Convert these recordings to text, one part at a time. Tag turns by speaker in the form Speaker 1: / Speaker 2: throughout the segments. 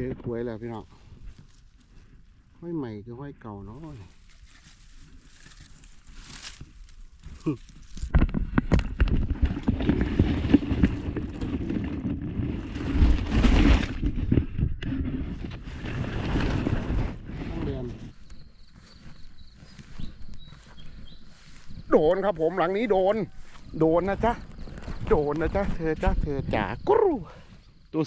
Speaker 1: เจอหวยแล้วพี่น้องห้อยใหม่คือห้อยเก่าเนาะโดนครับผมหลังนี้โดน โดนนะจ๊ะ โดนนะจ๊ะ เธอจ๊ะ เธอจ๋ากรูตัว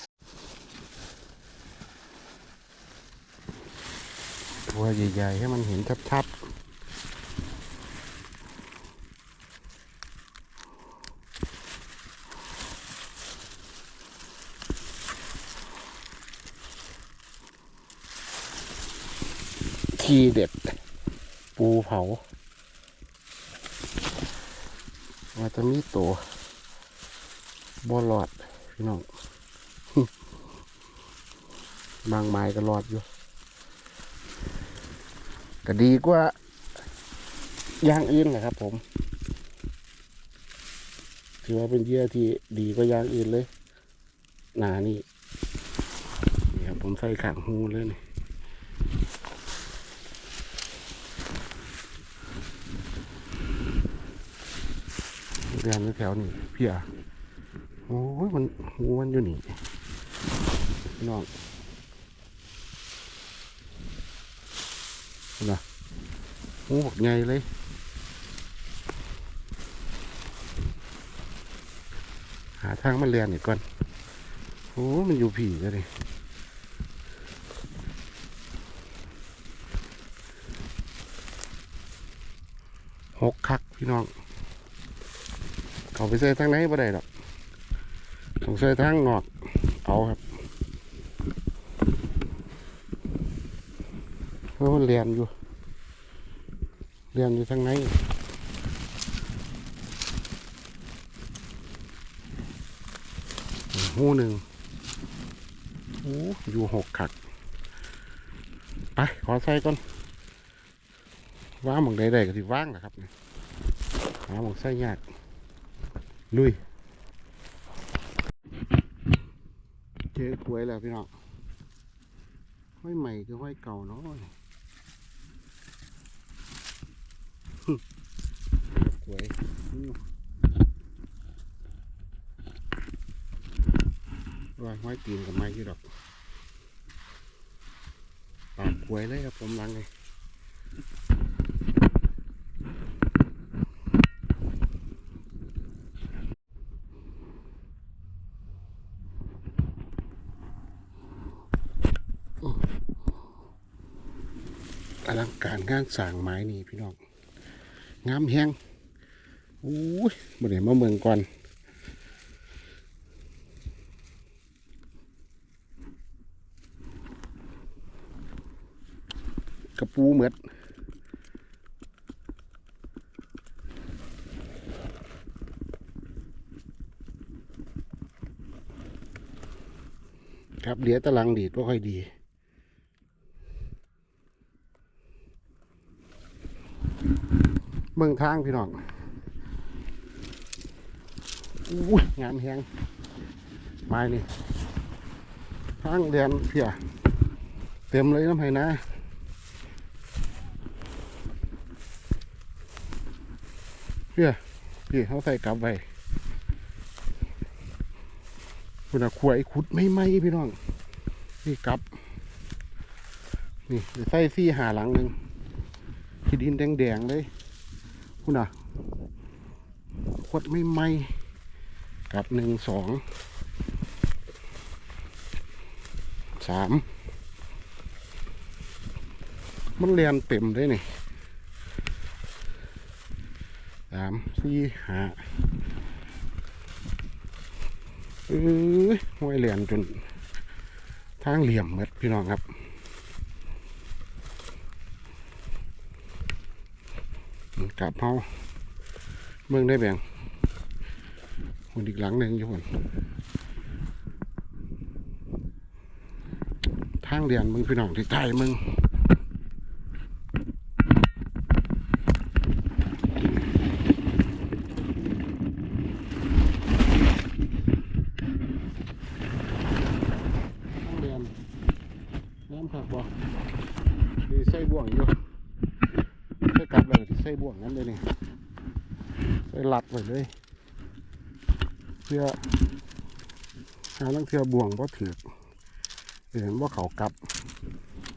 Speaker 1: ตัวใหญ่ ๆ ให้มันเห็นชัดๆทีเด็ด ปูเผาว่าจะมีตัวบอลอด พี่น้อง บางไม้ก็รอดอยู่ ก็ดีกว่าอย่างอื่นแหละครับ ผม ถือว่าเป็นเยื่อที่ดีกว่าอย่างอื่นเลย หนานี่นี่ครับผมใส่ขางหูเลยนี่เรียนแถวนี้เพียโอ้ยมันหูมันอยู่นี่น้องเห็นะ หูบักใหญ่เลย หาทางมาเรียนอีกก่อนโอ้มันอยู่ผีเลยหกคักพี่น้องเขาไปใส่ทางไหนบ่ได้หรอกต้องใส่ทางนอก เอาครับเพราะมันเรียนอยู่ เรียนอยู่ทางไหนหูหนึ่งโอ้อยู่หกขัก ไป ขอใส่ก่อนว่างหมองใดๆก็สิว่างนะครับหาหมองใส่ยาก ลุย เจอหวยแล้วพี่น้องห้อยใหม่คือห้อยเก่าเนาะ หึหวยอู้ว่าห้อยตีนกับไม้ที่ดอกปากหวยเลยครับผมลังเลยอลังการงานสางไม้นี่พี่น้อง งามแฮงอู้ยบ่ได้มาเมืองก่อนกระปูเหมือดครับเดี๋ยวตะลังดีดไม่ค่อยดี เมืองทางพี่น้องอุ้งามแหงไม้นี่ทางเรียนเพียเต็มเลยน้ำไห้นะเพี่ยพี่เขาใส่กลับไว้คุณอะขวายขุดไม่ไหมพี่น้องนี่กลับ นี่ใส่ซี่หาหลังหนึ่งที่ดินแดงๆเลย คุณอะขวดไม่ไหมกับหนึ่งสองสามมันเรียนเต็มเลยนี่สามสี่ห้าเอ้ยห้วยเหรียญจนทางเหลี่ยมหมดพี่น้องครับ กลับเฮาเมืองได้แบ่งคนอีกหลังหนึ่งอยู่คนทางเรียนมึงพี่น้องที่ใต้มึง ทางเรียนามผักบ่ดีใส่บ่วงอยู่ใส่กลับเลยใส่บ่วงนั้นเลยนี่ใส่หลัด ไว้เลย เพื่อหาลังเทือบ่วงบ่ถือเห็นว่าเขากลับ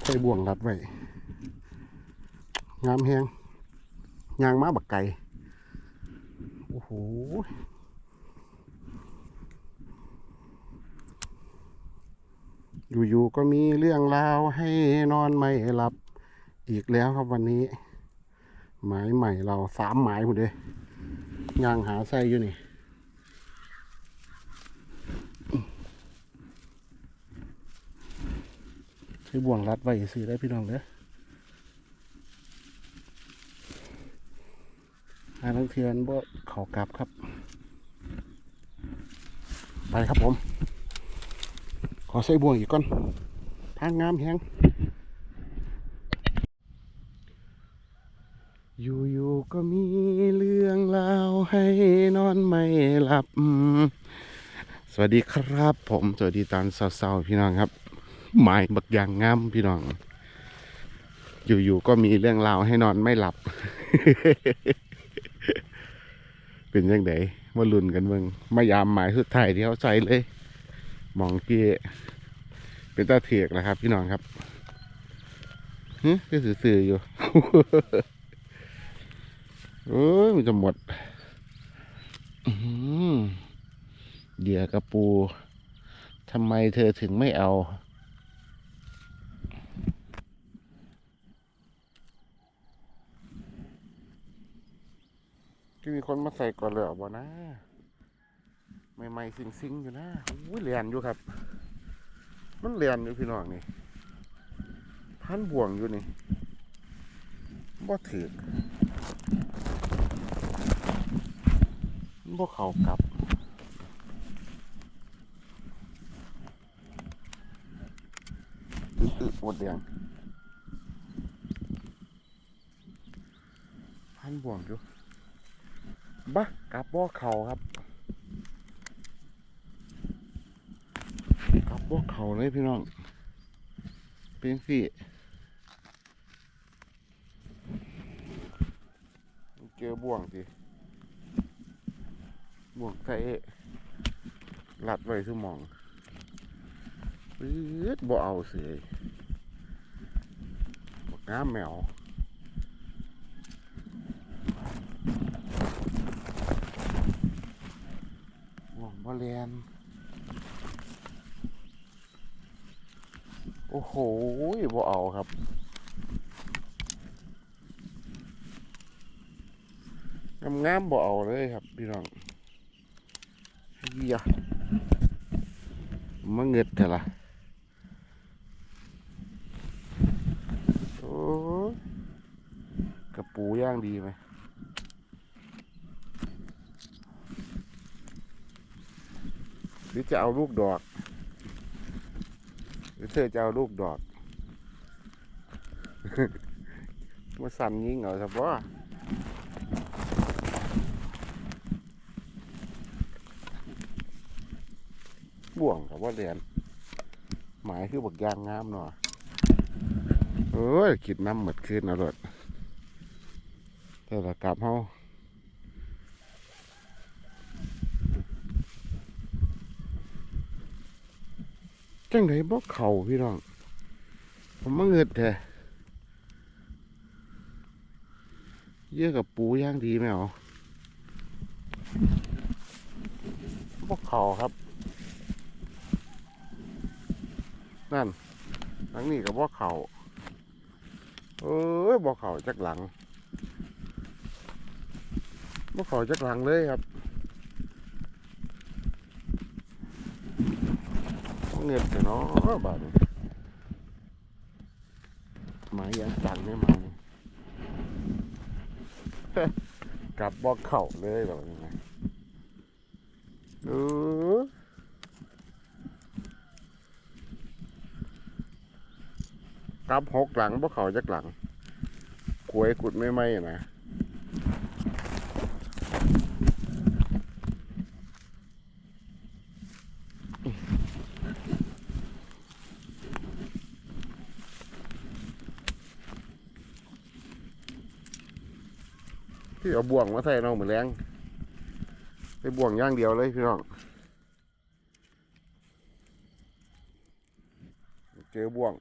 Speaker 1: ใส่บ่วงรัดไว้งามแฮงยางม้าบักไก่โอ้โหอยู่ๆก็มีเรื่องราวให้นอนไม่หลับอีกแล้วครับวันนี้ หมายใหม่เราสามหมายหมดเลย ยางหาไส้อยู่นี่ใช้บ่วงรัดไว้ซื้อได้พี่น้องเด้อหาลังเทียนบ่เขากลับครับ ไปครับผม ขอใส่บ่วงอีกก่อนทางงามแฮงอยู่ๆก็มี สวัสดีครับผมสวัสดีตอนเศร้าๆพี่น้องครับหมายบักยางงามพี่น้อง อยู่ๆก็มีเรื่องราวให้นอนไม่หลับ เป็นยังไงมาลุนกันเบิ่งมายามหมายสุดท้ายที่เขาใส่เลย มองที่เป็นตาเถียกนะครับ พี่น้องครับฮึก็สื่อๆอยู่เอ้ยมันจะหมดอื้อหือ เดี๋ยวกระปูทำไมเธอถึงไม่เอาที่มีคนมาใส่ก่อนเลยบ่นะใหม่ๆซิงๆอยู่นะอุ้ยเรียนอยู่ครับ มันเรียนอยู่พี่น้องนี่พันบ่วงอยู่นี่บ่ถือบ่เข้ากลับ อึอึห มดแดงพันบ่วงอยู่บะกลับบ่เขาครับกลับบ่เขาเลยพี่น้อง เป็นสิเจอบ่วงสิบ่วงใส่หลัดไว้สมองปื๊ดบ่เอาเสย บ่งามแมวบ่วงบ่เรียนโอ้โหบ่เอาครับงามงามบ่เอาเลยครับพี่น้องเฮียมาเงิดแต่ละโอ้ย กระปูย่างดีไหมหรือจะเอาลูกดอก หรือเธอจะเอาลูกดอกมาสั่นยิงเหรอครับว่าบ่วงกับว่าเรียนหมายคือบักยางงามหน่อย เอ้ยคิดน้ำหมดคืนเอารถแต่ละกลับเฮาจังไดบ่เข่าพี่น้อง ผมมาเงิดแท้เยอะกับปูย่างดีไหมเอาบ่เข่าครับ นั่นหลังนี้กับบ่เข่า เอ้ยบ่เข่าจักหลังบ่เข่าจักหลังเลยครับเงินแต่เนาะบาดนี้หมายยังจังเนี่ยมานกลับบ่เข่าเลยแบบนี้ ซับหกหลังพวกเขาจักหลังขวยกุดไม่ไหมนะที่เอาบ่วงมาใส่เราเหมือนแรงไปบ่วงย่างเดียวเลยพี่น้อง เจอบ่วง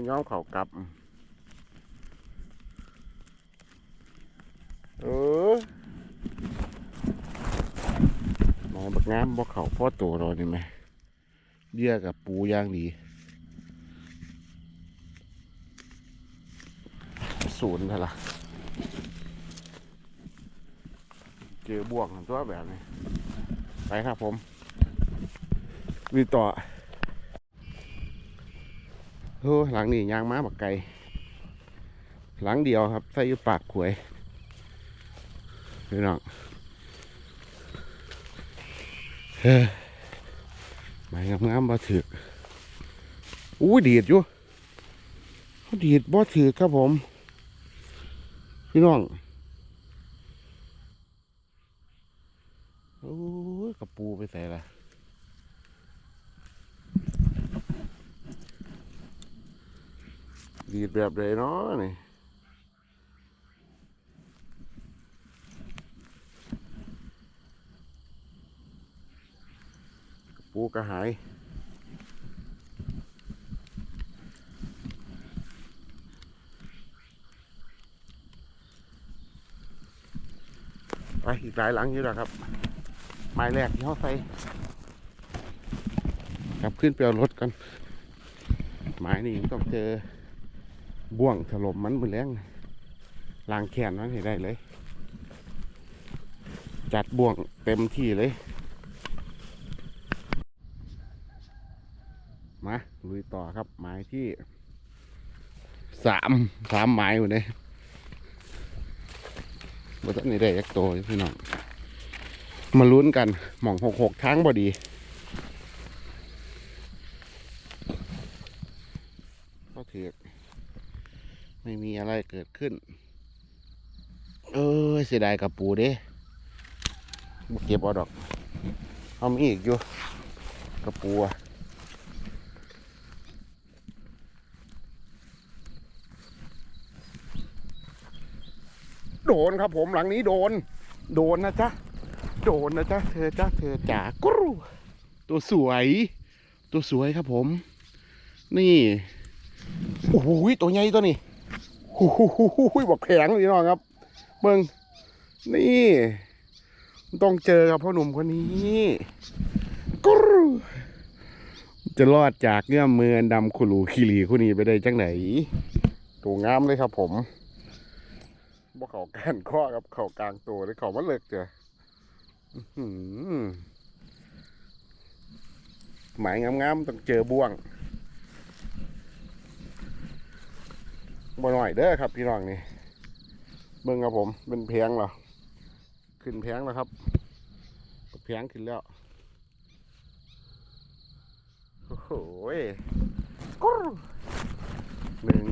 Speaker 1: มันย้อมเขากลับ เออมายบักงามบ่เขาพ่อโตเรานี่ไหมเบี้ยกับปูย่างดี ศูนย์เท่าละเจอบ่วงตัวแบบนี้ ไปครับผมวีต่อ โอ้หลังนี่ยางม้าบักไก่หลังเดียวครับใส่อยู่ปากขวยพี่น้องเฮ้ยไม้งามๆบ่ถืออู้ดีดอยู่เขาดีดบ่ถือครับผม พี่น้องโอ้ยกระปูไปใส่ละ ดีดแบบไรเนาะนี่ะปูกระหายไปอีกหลายหลังอยู่แล้วครับไม้แรกที่เขาใส่กลับขึ้นไปเอารถกันไม้นี่ต้องเจอ บ่วงถล่มมันมือแรงลางแขนมันให้ได้เลย จัดบ่วงเต็มที่เลย มาลุยต่อครับไม้ที่สามสามไม้อยู่เลยบ่ต้องนี่ได้ยักโตอยู่พี่น้อง มาลุ้นกันหม่องหกหกทั้งบอดีก็ถือ ไม่มีอะไรเกิดขึ้น เออเสียดายกับปูเด้บเก็บเอาดอกเอามีอีกอยู่กับปูอะโดนครับผมหลังนี้โดน โดนนะจ๊ะ โดนนะจ๊ะ เธอจ๊ะ เธอจ๋ากรูตัวสวย ตัวสวยครับผม นี่ โอ้โหตัวใหญ่ตัวนี้ โอ้โหบอกแข็งเลยน้องครับ เบิ่งนี่ต้องเจอกับพ่อหนุ่มคนนี้กรูจะรอดจากเงื่อมมืออันดำคุรูคิรีคนนี้ไปได้จังไหนตัวงามเลยครับผมบ่เขาการข้อกับเขากลางตัวเลยเขามันเลิกเจอหมายงามๆต้องเจอบ่วง บ่หน่อยเด้อครับ พี่น้องนี่เบิ่งครับผมเป็นแพงเหรอขึ้นแพงแล้วครับแพงขึ้นแล้วโอ้โหยกรหนึ่ง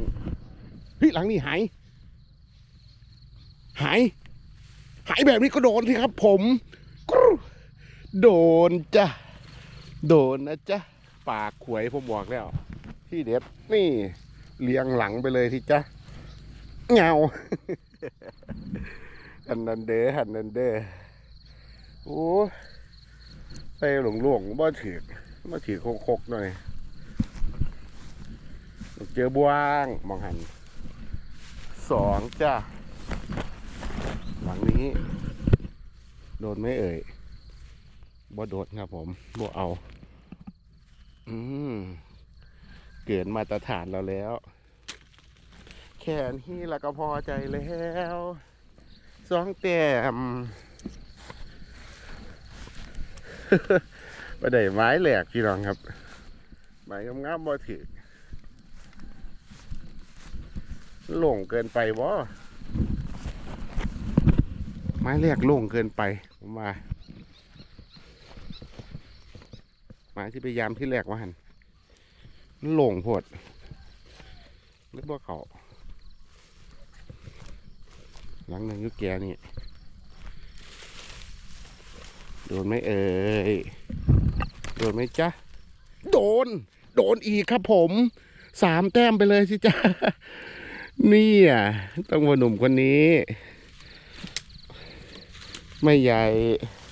Speaker 1: เฮ้ยหลังนี่หายหายหายแบบนี้ก็โดนสิครับ ผมกรโดนจ้ะโดนนะจ๊ะปากขวยผมบอกแล้ว ที่เด็ดนี่ เลียงหลังไปเลยที่จ้ะเงาอันนันเดอหันนันเดอโอ้ไปหลงหลงๆบ่ถือมาถือโคกๆหน่อย เจอบวางมองหันสองจ้ะหลังนี้ โดนไหม่เอ่ยบ่โดนครับผมบ่เอา อืม เกินมาตรฐานเราแล้ว แค่นี้เราก็พอใจแล้วสองแต้มไปได้ไม้แหลกพี่น้องครับไม้งามๆบ่ถือโล่งเกินไปบ่ไม้แรกโล่งเกินไปผมว่าไม้ที่พยายามที่แรกว่าหัน มันโล่งโพดหรือว่าเขาหลังหนึ่งยุแกนี่ โดนไหมเอ่ย โดนไหมจ๊ะ โดน โดนอีกครับผม สามแต้มไปเลยสิจ๊ะ นี่อะ ต้องว่าหนุ่มคนนี้ ไม่ใหญ่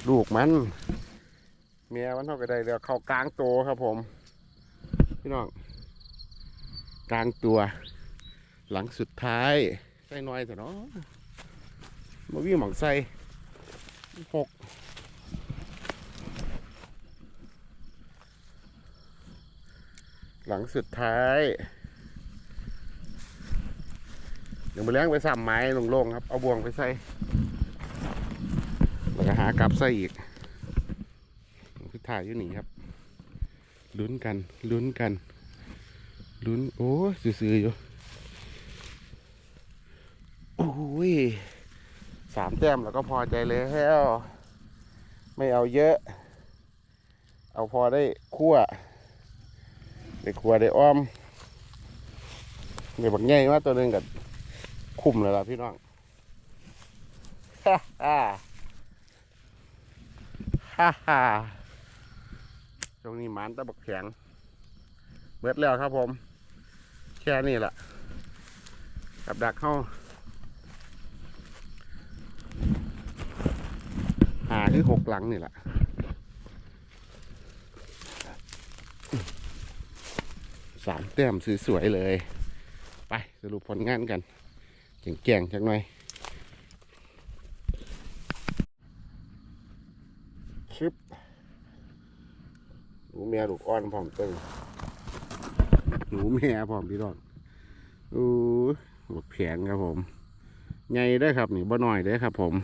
Speaker 1: ลูกมัน เมียมันเท่ากับได้เดี๋ยวเข้ากลางโตครับผม พี่น้องกลางตัวหลังสุดท้ายใส่น้อยแต่เนาะมาวิ่งหมองใส่หกหลังสุดท้ายเดี๋ยวมาเลี้ยงไปสามไม้โล่งๆครับ เอาบ่วงไปใส่แล้วก็หากลับใส่อีกคือถ่ายอยู่นี่ครับ ลุ้นกันลุ้นกันลุ้นโอ้ซื่อๆอยู่โอ้ยสามแต้มแล้วก็พอใจแล้วไม่เอาเยอะ เอาพอได้คั่วได้คั่วได้อ้อมได้บักใหญ่มาตัวหนึ่งกับคุ้มเลยล่ะพี่น้องฮ่าฮ่าฮ่าฮ่า ช่วงนี้หมันตะบกแข็งเบิดแล้วครับผม แค่นี้แหละกับดักเข้าหาคือหกหลังนี่แหละสามแต้มสวยๆเลย ไปสรุปผลงานกันแก่งๆจักหน่อยชึบ หนูแม่ลูกอ่อนพร้อมเตึงหนูแม่พร้อมพี่น้องอู้หมดแผงครับผมใหญ่ได้ครับนี่บ่น้อยได้ครับ ผม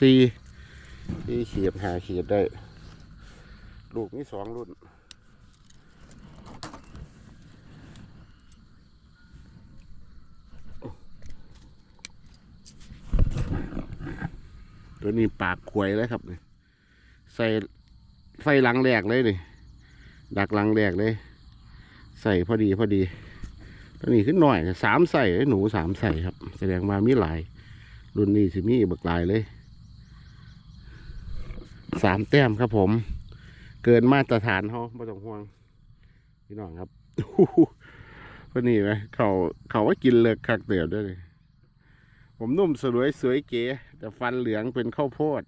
Speaker 1: สี่สี่เขียดหาเขียดได้ ลูกนี่สองรุ่นตัวนี้ปากขวยเลยครับนี่ใส่ ใส่หลังแรกเลยนี่ดักหลังแรกเลย ใส่พอดีพอดีตัวนี้ขึ้นหน่อยสามใส่หนูสามใส่ครับ แสดงมามีหลาย รุ่นนี้สิมีบักหลายเลยสามแต้มครับผม เกินมาตรฐานเขาไม่ต้องห่วงพี่น้องครับพอนี่ไหมเขาเขาว่ากินเลิกคักเตียวด้วยผมนุ่มสลวยสวยเก๋แต่ฟันเหลืองเป็นข้าวโพด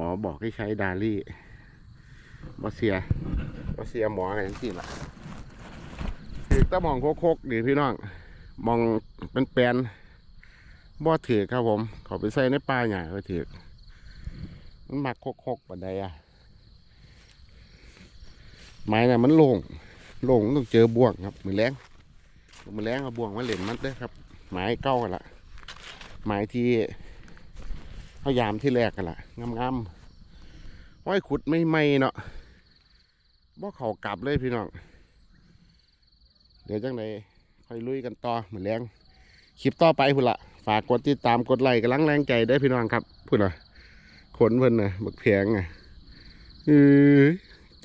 Speaker 1: อื้อหือหมอบอกให้ใช้ดาลี่บอเสียบอเสียหมออะไรทั้งสิ้นละถือตะมองโคกๆดีพี่น้อง มองเป็นแปลนบ่ถือครับผมเขาไปใส่ในป่าใหญ้าก็ถือมันมักโคกๆปันใดอะไม้น่ะมันโล่งโล่งต้องเจอบ่วงครับมือแรงมือแรงเอาบ่วงมาเหล่นมันเด้อครับ ไม้เก้ากันละไม้ที่ เอายามที่แรกกันละงามๆห้อยขุดไม่ไม่เนาะบ่เขากลับเลยพี่น้อง เดี๋ยวจังไดค่อยลุยกันต่อเหมือนแรงคลิปต่อไปพุ่นละฝากกดติดตามกดไลค์กำลังแรงใจได้พี่น้องครับพุ่นละขนเพิ่นน่ะบักแพงอะเออ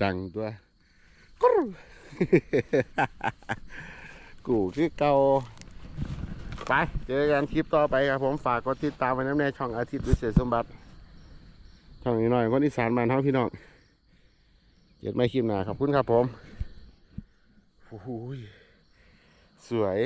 Speaker 1: จังตัวกรูกูคือเก่า ไป เจอกันคลิปต่อไปครับผมฝากกดติดตามไว้น้ำแนช่องอาทิตย์วิเศษสมบัติ ช่องนี้หน่อยคนอีสานมานเท่าพี่น้องเจ็ดไม่คลิปหนาขอบคุณครับผมโอ้ยสวย